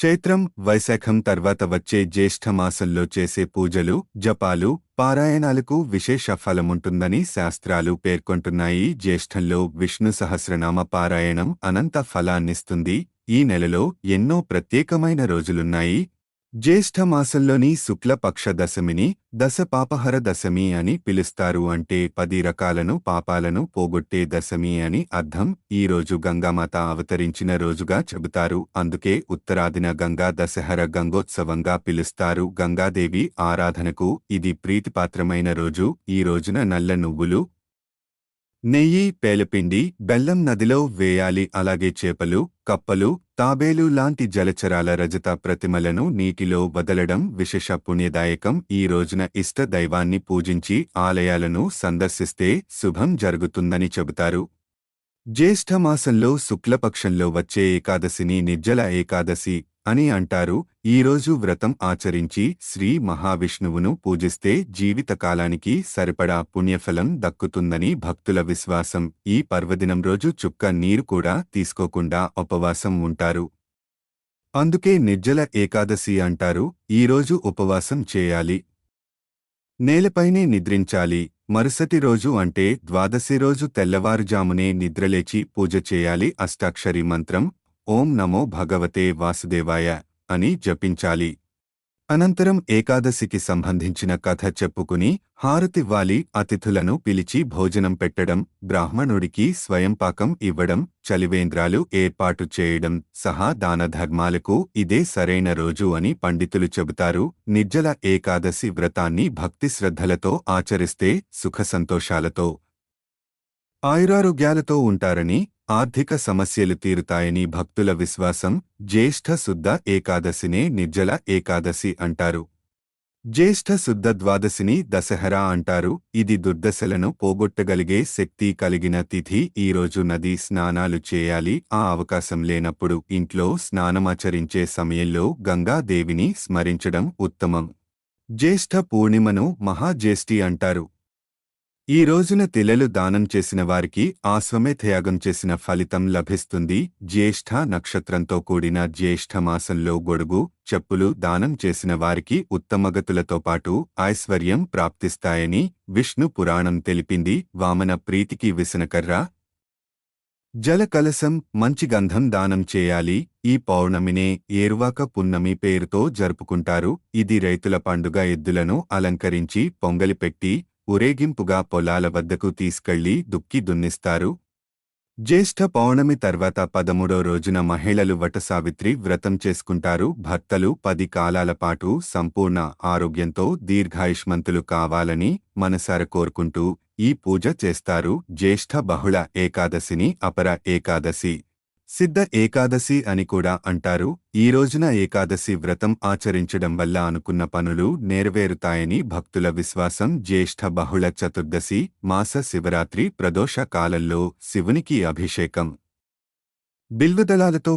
చైత్రం వైశాఖం తర్వాత వచ్చే జ్యేష్ఠమాసంలో చేసే పూజలు జపాలు పారాయణాలకు విశేష ఫలముంటుందని శాస్త్రాలు పేర్కొంటున్నాయి. జ్యేష్ఠంలో విష్ణు సహస్రనామ పారాయణం అనంత ఫలాన్నిస్తుంది. ఈ నెలలో ఎన్నో ప్రత్యేకమైన రోజులున్నాయి. జ్యేష్ఠ మాసంలోని శుక్లపక్ష దశమిని దశపాపహర దశమి అని పిలుస్తారు అంటే పది రకాలను పాపాలను పోగొట్టే దశమి అని అర్థం. ఈ రోజు గంగామాత అవతరించిన రోజుగా చెబుతారు. అందుకే ఉత్తరాదిన గంగా దశహర గంగోత్సవంగా పిలుస్తారు. గంగాదేవి ఆరాధనకు ఇది ప్రీతిపాత్రమైన రోజు. ఈ రోజున నల్ల నువ్వులు నెయ్యి పేలపిండి బెల్లం నదిలో వేయాలి. అలాగే చేపలు కప్పలు తాబేలు లాంటి జలచరాల రజత ప్రతిమలను నీటిలో వదలడం విశేష పుణ్యదాయకం. ఈ రోజున ఇష్ట దైవాన్ని పూజించి ఆలయాలను సందర్శిస్తే శుభం జరుగుతుందని చెబుతారు. జ్యేష్ఠమాసంలో శుక్లపక్షంలో వచ్చే ఏకాదశిని నిర్జల ఏకాదశి అని అంటారు. ఈరోజు వ్రతం ఆచరించి శ్రీ మహావిష్ణువును పూజిస్తే జీవితకాలానికి సరిపడా పుణ్యఫలం దక్కుతుందని భక్తుల విశ్వాసం. ఈ పర్వదినం రోజు చుక్క నీరు కూడా తీసుకోకుండా ఉపవాసం ఉంటారు. అందుకే నిర్జల ఏకాదశి అంటారు. ఈరోజు ఉపవాసం చేయాలి. నేలపైనే నిద్రించాలి. మరుసటి రోజు అంటే ద్వాదశి రోజు తెల్లవారుజామునే నిద్రలేచి పూజ చేయాలి అష్టాక్షరి మంత్రం ఓం నమో భగవతే వాసుదేవాయ అని జపించాలి. అనంతరం ఏకాదశికి సంబంధించిన కథ చెప్పుకుని హారతివ్వాలి అతిథులను పిలిచి భోజనం పెట్టడం బ్రాహ్మణుడికి స్వయంపాకం ఇవ్వడం చలివేంద్రాలు ఏర్పాటు చేయడం సహా దానధర్మాలకు ఇదే సరైన రోజు అని పండితులు చెబుతారు. నిర్జల ఏకాదశి వ్రతాన్ని భక్తి శ్రద్ధలతో ఆచరిస్తే సుఖసంతోషాలతో ఆయురారోగ్యాలతో ఉంటారని ఆర్థిక సమస్యలు తీరుతాయని భక్తుల విశ్వాసం జ్యేష్ఠ శుద్ధ ఏకాదశినే నిర్జల ఏకాదశి అంటారు. జ్యేష్ఠ శుద్ధ ద్వాదశిని దశహరా అంటారు. ఇది దుర్దశలను పోగొట్టగలిగే శక్తి కలిగిన తిథి. ఈరోజు నది స్నానాలు చేయాలి. ఆ అవకాశం లేనప్పుడు ఇంట్లో స్నానమాచరించే సమయంలో గంగాదేవిని స్మరించడం ఉత్తమం. జ్యేష్ఠ పూర్ణిమను మహాజ్యేష్ఠి అంటారు. ఈ రోజున తిలలు దానం చేసిన వారికి ఆశ్వమేధయాగం చేసిన ఫలితం లభిస్తుంది. జ్యేష్ఠ నక్షత్రంతో కూడిన జ్యేష్ఠ మాసంలో గొడుగు చెప్పులు దానం చేసిన వారికి ఉత్తమగతులతో పాటు ఐశ్వర్యం ప్రాప్తిస్తాయని విష్ణు పురాణం తెలిపింది. వామన ప్రీతికి విసనకర్ర జలకలశం మంచి గంధం దానం చేయాలి. ఈ పౌర్ణమినే ఏరువాక పున్నమి పేరుతో జరుపుకుంటారు. ఇది రైతుల పండుగ ఎద్దులను అలంకరించి పొంగలి పెట్టి ఊరేగింపుగా పొలాల వద్దకు తీసుకెళ్ళి దుక్కి దున్నిస్తారు. జ్యేష్ఠ పౌర్ణమి తర్వాత పదమూడో రోజున మహిళలు వటసావిత్రి వ్రతం చేసుకుంటారు. భర్తలు పది కాలాల పాటు సంపూర్ణ ఆరోగ్యంతో దీర్ఘాయుష్మంతులు కావాలని మనసార కోరుకుంటూ ఈ పూజ చేస్తారు. జ్యేష్ఠ బహుళ ఏకాదశిని అపర ఏకాదశి సిద్ధ ఏకాదశి అని కూడా అంటారు. ఈ రోజున ఏకాదశి వ్రతం ఆచరించడం వల్ల అనుకున్న పనులు నెరవేరుతాయని భక్తుల విశ్వాసం. జ్యేష్ఠ బహుళ చతుర్దశి మాస శివరాత్రి ప్రదోష కాలంలో శివునికి అభిషేకం. బిల్వదళాలతో